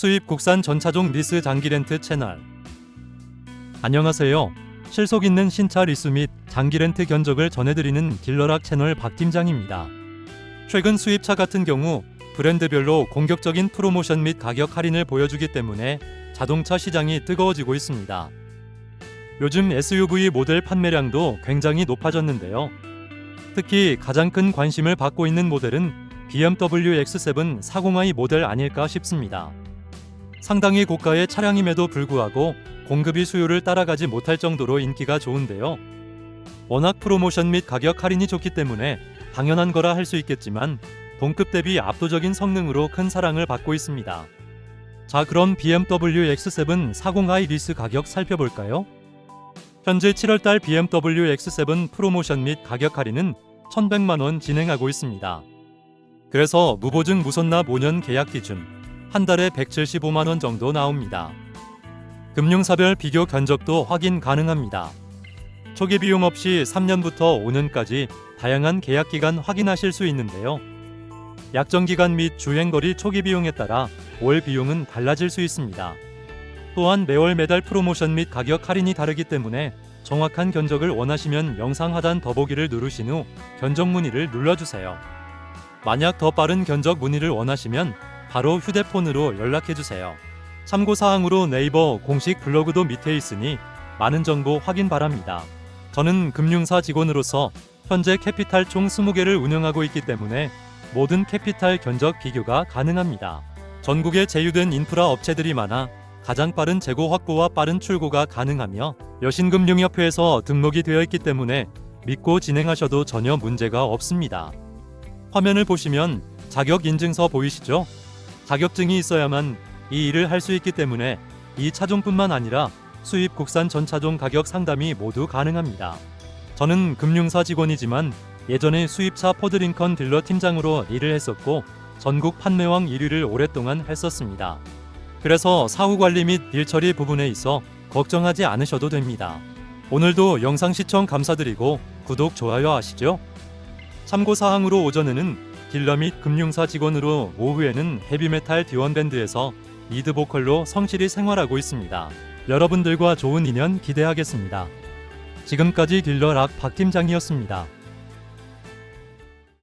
수입 국산 전차종 리스 장기 렌트 채널. 안녕하세요. 실속 있는 신차 리스 및 장기 렌트 견적을 전해드리는 딜러락 채널 박 팀장입니다. 최근 수입차 같은 경우 브랜드별로 공격적인 프로모션 및 가격 할인을 보여주기 때문에 자동차 시장이 뜨거워지고 있습니다. 요즘 SUV 모델 판매량도 굉장히 높아졌는데요. 특히 가장 큰 관심을 받고 있는 모델은 BMW X7 40i 모델 아닐까 싶습니다. 상당히 고가의 차량임에도 불구하고 공급이 수요를 따라가지 못할 정도로 인기가 좋은데요. 워낙 프로모션 및 가격 할인이 좋기 때문에 당연한 거라 할 수 있겠지만 동급 대비 압도적인 성능으로 큰 사랑을 받고 있습니다. 자, 그럼 BMW X7 40i 리스 가격 살펴볼까요? 현재 7월달 BMW X7 프로모션 및 가격 할인은 1,100만 원 진행하고 있습니다. 그래서 무보증 무선납 5년 계약 기준 한 달에 175만 원 정도 나옵니다. 금융사별 비교 견적도 확인 가능합니다. 초기 비용 없이 3년부터 5년까지 다양한 계약 기간 확인하실 수 있는데요. 약정 기간 및 주행 거리 초기 비용에 따라 월 비용은 달라질 수 있습니다. 또한 매월 매달 프로모션 및 가격 할인이 다르기 때문에 정확한 견적을 원하시면 영상 하단 더보기를 누르신 후 견적 문의를 눌러주세요. 만약 더 빠른 견적 문의를 원하시면 바로 휴대폰으로 연락해 주세요. 참고 사항으로 네이버 공식 블로그도 밑에 있으니 많은 정보 확인 바랍니다. 저는 금융사 직원으로서 현재 캐피탈 총 20개를 운영하고 있기 때문에 모든 캐피탈 견적 비교가 가능합니다. 전국에 제휴된 인프라 업체들이 많아 가장 빠른 재고 확보와 빠른 출고가 가능하며 여신금융협회에서 등록이 되어 있기 때문에 믿고 진행하셔도 전혀 문제가 없습니다. 화면을 보시면 자격 인증서 보이시죠? 자격증이 있어야만 이 일을 할 수 있기 때문에 이 차종뿐만 아니라 수입 국산 전차종 가격 상담이 모두 가능합니다. 저는 금융사 직원이지만 예전에 수입차 포드링컨 딜러 팀장으로 일을 했었고 전국 판매왕 1위를 오랫동안 했었습니다. 그래서 사후 관리 및 일 처리 부분에 있어 걱정하지 않으셔도 됩니다. 오늘도 영상 시청 감사드리고 구독, 좋아요 하시죠. 참고 사항으로 오전에는 딜러 및 금융사 직원으로 오후에는 헤비메탈 디원밴드에서 리드 보컬로 성실히 생활하고 있습니다. 여러분들과 좋은 인연 기대하겠습니다. 지금까지 딜러 락 박 팀장이었습니다.